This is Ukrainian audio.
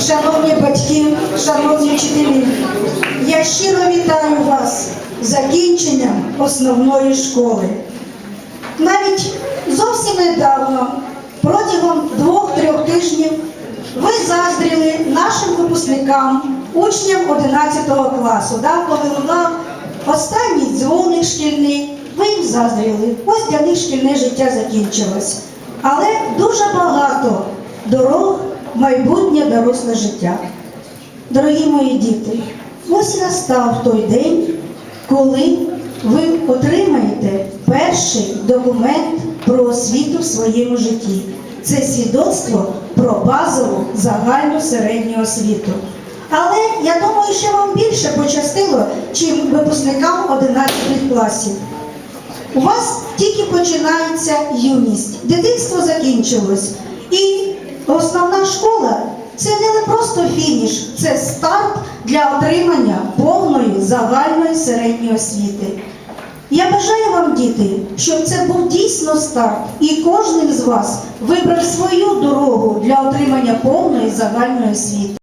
шановні батьки, шановні вчителі, я щиро вітаю вас закінченням основної школи. Навіть зовсім недавно, протягом двох-трьох тижнів, ви заздріли нашим випускникам, учням 11 класу, да, коли лунав останній дзвоник шкільний, ви їм заздріли. Ось для них шкільне життя закінчилось. Але дуже багато дорог майбутнє доросле життя. Дорогі мої діти, ось настав той день, коли ви отримаєте перший документ про освіту в своєму житті. Це свідоцтво про базову загальну середню освіту. Але я думаю, що вам більше пощастило, чим випускникам 11 класів. У вас тільки починається юність, дитинство закінчилось. І основна школа це не просто фініш, це старт для отримання повної загальної середньої освіти. Я бажаю вам, діти, щоб це був дійсно старт, і кожен з вас вибрав свою дорогу для отримання повної загальної освіти.